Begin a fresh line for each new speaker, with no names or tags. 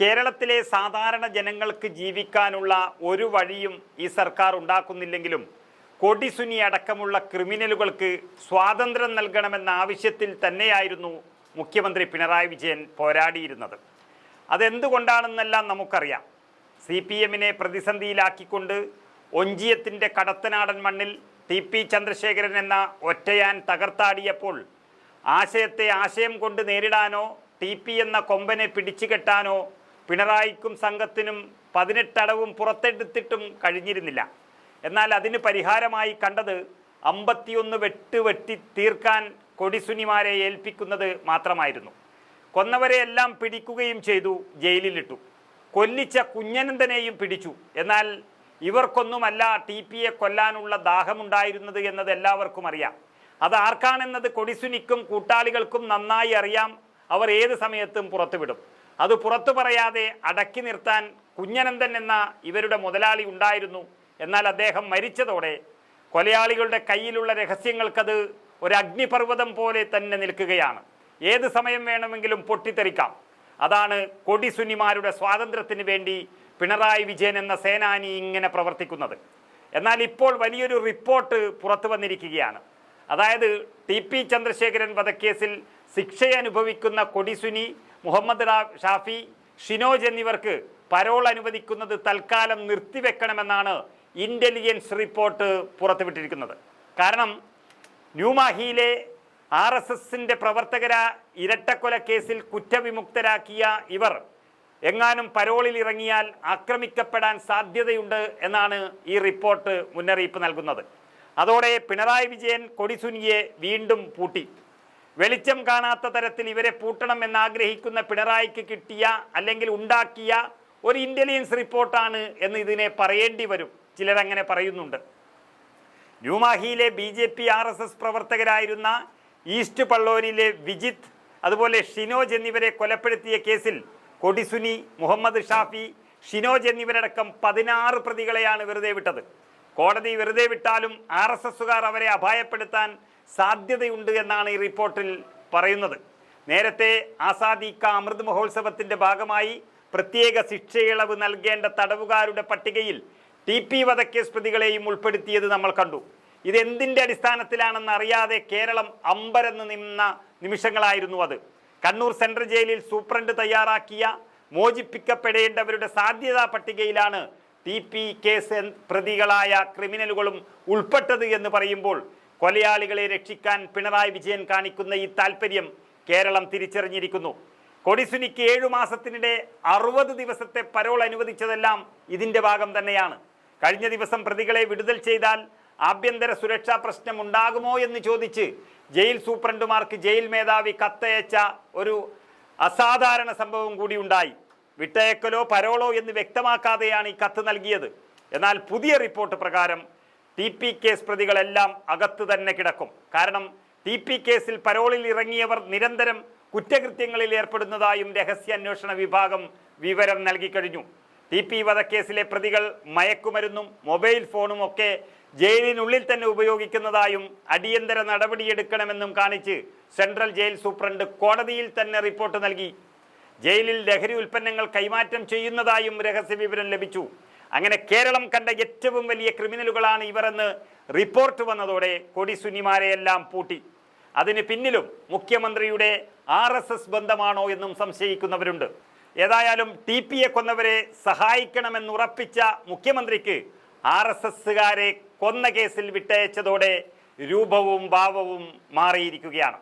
കേരളത്തിലെ സാധാരണ ജനങ്ങൾക്ക് ജീവിക്കാനുള്ള ഒരു വഴിയും ഈ സർക്കാർ ഉണ്ടാക്കുന്നില്ലെങ്കിലും കൊടിസുനി അടക്കമുള്ള ക്രിമിനലുകൾക്ക് സ്വാതന്ത്ര്യം നൽകണമെന്ന ആവശ്യത്തിൽ തന്നെയായിരുന്നു മുഖ്യമന്ത്രി പിണറായി വിജയൻ പോരാടിയിരുന്നത്. അതെന്തുകൊണ്ടാണെന്നെല്ലാം നമുക്കറിയാം. സി പി എമ്മിനെ പ്രതിസന്ധിയിലാക്കിക്കൊണ്ട് ഒഞ്ചിയത്തിന്റെ കടത്തനാടൻ മണ്ണിൽ ടി പി ചന്ദ്രശേഖരൻ എന്ന ഒറ്റയാൻ തകർത്താടിയപ്പോൾ ആശയത്തെ ആശയം കൊണ്ട് നേരിടാനോ ടി പി എന്ന കൊമ്പനെ പിടിച്ചു കെട്ടാനോ പിണറായിക്കും സംഘത്തിനും പതിനെട്ടടവും പുറത്തെടുത്തിട്ടും കഴിഞ്ഞിരുന്നില്ല. എന്നാൽ അതിന് പരിഹാരമായി കണ്ടത് അമ്പത്തിയൊന്ന് വെട്ട് വെട്ടി തീർക്കാൻ കൊടിസുനിമാരെ ഏൽപ്പിക്കുന്നത് മാത്രമായിരുന്നു. കൊന്നവരെ എല്ലാം പിടിക്കുകയും ചെയ്തു ജയിലിലിട്ടു. കൊല്ലിച്ച കുഞ്ഞനന്ദനെയും പിടിച്ചു. എന്നാൽ ഇവർക്കൊന്നുമല്ല ടി പിയെ കൊല്ലാനുള്ള ദാഹമുണ്ടായിരുന്നത് എന്നത് എല്ലാവർക്കും അറിയാം. അത് ആർക്കാണെന്നത് കൊടിസുനിക്കും കൂട്ടാളികൾക്കും നന്നായി അറിയാം. അവർ ഏത് സമയത്തും പുറത്തുവിടും. അത് പുറത്തു പറയാതെ അടക്കി നിർത്താൻ കുഞ്ഞനന്ദൻ എന്ന ഇവരുടെ മുതലാളി ഉണ്ടായിരുന്നു. എന്നാൽ അദ്ദേഹം മരിച്ചതോടെ കൊലയാളികളുടെ കയ്യിലുള്ള രഹസ്യങ്ങൾക്കത് ഒരു അഗ്നിപർവതം പോലെ തന്നെ നിൽക്കുകയാണ്. ഏത് സമയം വേണമെങ്കിലും പൊട്ടിത്തെറിക്കാം. അതാണ് കൊടിസുനിമാരുടെ സ്വാതന്ത്ര്യത്തിന് വേണ്ടി പിണറായി വിജയൻ എന്ന സേനാനി ഇങ്ങനെ പ്രവർത്തിക്കുന്നത്. എന്നാൽ ഇപ്പോൾ വലിയൊരു റിപ്പോർട്ട് പുറത്തു വന്നിരിക്കുകയാണ്. അതായത് ടി പി ചന്ദ്രശേഖരൻ വധക്കേസിൽ ശിക്ഷയനുഭവിക്കുന്ന കൊടിസുനി മുഹമ്മദ് ഷാഫി ഷിനോജ് എന്നിവർക്ക് പരോൾ അനുവദിക്കുന്നത് തൽക്കാലം നിർത്തിവെക്കണമെന്നാണ് ഇന്റലിജൻസ് റിപ്പോർട്ട് പുറത്തുവിട്ടിരിക്കുന്നത്. കാരണം ന്യൂമാഹിയിലെ ആർ എസ് എസിന്റെ പ്രവർത്തകര ഇരട്ടക്കൊല കേസിൽ കുറ്റവിമുക്തരാക്കിയ ഇവർ എങ്ങാനും പരോളിൽ ഇറങ്ങിയാൽ ആക്രമിക്കപ്പെടാൻ സാധ്യതയുണ്ട് എന്നാണ് ഈ റിപ്പോർട്ട് മുന്നറിയിപ്പ് നൽകുന്നത്. അതോടെ പിണറായി വിജയൻ കൊടിസുനിയെ വീണ്ടും പൂട്ടി. വെളിച്ചം കാണാത്ത തരത്തിൽ ഇവരെ പൂട്ടണം എന്നാഗ്രഹിക്കുന്ന പിണറായിക്ക് കിട്ടിയ അല്ലെങ്കിൽ ഉണ്ടാക്കിയ ഒരു ഇന്റലിജൻസ് റിപ്പോർട്ടാണ് എന്ന് ഇതിനെ പറയേണ്ടി വരും. ചിലരങ്ങനെ പറയുന്നുണ്ട്. ന്യൂമാഹിയിലെ B J P R S S പ്രവർത്തകരായിരുന്ന east പള്ളോരിലെ വിജിത്ത് അതുപോലെ ഷിനോജ് എന്നിവരെ കൊലപ്പെടുത്തിയ കേസിൽ കൊടിസുനി മുഹമ്മദ് ഷാഫി ഷിനോജ് എന്നിവരടക്കം പതിനാറ് പ്രതികളെയാണ് വെറുതെ വിട്ടത്. കോടതി വെറുതെ വിട്ടാലും ആർ എസ് എസുകാർ അവരെ അപായപ്പെടുത്താൻ സാധ്യതയുണ്ട് എന്നാണ് ഈ റിപ്പോർട്ടിൽ പറയുന്നത്. നേരത്തെ ആസാദി കാ അമൃത് മഹോത്സവത്തിന്റെ ഭാഗമായി പ്രത്യേക ശിക്ഷയിളവ് നൽകേണ്ട തടവുകാരുടെ പട്ടികയിൽ ടി പി വധക്കേസ് പ്രതികളെയും ഉൾപ്പെടുത്തിയത് നമ്മൾ കണ്ടു. ഇതെന്തിന്റെ അടിസ്ഥാനത്തിലാണെന്ന് അറിയാതെ കേരളം അമ്പരന്ന് നിന്ന നിമിഷങ്ങളായിരുന്നു അത്. കണ്ണൂർ സെൻട്രൽ ജയിലിൽ സൂപ്രണ്ട് തയ്യാറാക്കിയ മോചിപ്പിക്കപ്പെടേണ്ടവരുടെ സാധ്യതാ പട്ടികയിലാണ് ടി പി കേസ് പ്രതികളായ ക്രിമിനലുകളും ഉൾപ്പെട്ടത് എന്ന് പറയുമ്പോൾ കൊലയാളികളെ രക്ഷിക്കാൻ പിണറായി വിജയൻ കാണിക്കുന്ന ഈ താല്പര്യം കേരളം തിരിച്ചറിഞ്ഞിരിക്കുന്നു. കൊടിസുനിക്ക് ഏഴു മാസത്തിനിടെ അറുപത് ദിവസത്തെ പരോൾ അനുവദിച്ചതെല്ലാം ഇതിന്റെ ഭാഗം തന്നെയാണ്. കഴിഞ്ഞ ദിവസം പ്രതികളെ വിടുതൽ ചെയ്താൽ ആഭ്യന്തര സുരക്ഷാ പ്രശ്നം ഉണ്ടാകുമോ എന്ന് ചോദിച്ച് ജയിൽ സൂപ്രണ്ടുമാർക്ക് ജയിൽ മേധാവി കത്തയച്ച ഒരു അസാധാരണ സംഭവം കൂടി ഉണ്ടായി. വിട്ടയക്കലോ പരോളോ എന്ന് വ്യക്തമാക്കാതെയാണ് ഈ കത്ത് നൽകിയത്. എന്നാൽ പുതിയ റിപ്പോർട്ട് പ്രകാരം ടി പി കേസ് പ്രതികളെല്ലാം അകത്തു തന്നെ കിടക്കും. കാരണം ടി പി കേസിൽ പരോളിൽ ഇറങ്ങിയവർ നിരന്തരം കുറ്റകൃത്യങ്ങളിൽ ഏർപ്പെടുന്നതായും രഹസ്യാന്വേഷണ വിഭാഗം വിവരം നൽകിക്കഴിഞ്ഞു ടി പി വധക്കേസിലെ പ്രതികൾ മയക്കുമരുന്നും മൊബൈൽ ഫോണും ഒക്കെ ജയിലിനുള്ളിൽ തന്നെ ഉപയോഗിക്കുന്നതായും അടിയന്തര നടപടിയെടുക്കണമെന്നും കാണിച്ച് സെൻട്രൽ ജയിൽ സൂപ്രണ്ട് കോടതിയിൽ തന്നെ റിപ്പോർട്ട് നൽകി. ജയിലിൽ ലഹരി ഉൽപ്പന്നങ്ങൾ കൈമാറ്റം ചെയ്യുന്നതായും രഹസ്യ വിവരം ലഭിച്ചു. അങ്ങനെ കേരളം കണ്ട ഏറ്റവും വലിയ ക്രിമിനലുകളാണ് ഇവരെന്ന് റിപ്പോർട്ട് വന്നതോടെ കൊടിസുനിമാരെയെല്ലാം പൂട്ടി. അതിന് പിന്നിലും മുഖ്യമന്ത്രിയുടെ ആർ എസ് എസ് ബന്ധമാണോ എന്നും സംശയിക്കുന്നവരുണ്ട്. ഏതായാലും ടി പിയെ കൊന്നവരെ സഹായിക്കണമെന്നുറപ്പിച്ച മുഖ്യമന്ത്രിക്ക് ആർ എസ് എസ്സുകാരെ കൊന്ന കേസിൽ വിട്ടയച്ചതോടെ രൂപവും ഭാവവും മാറിയിരിക്കുകയാണ്.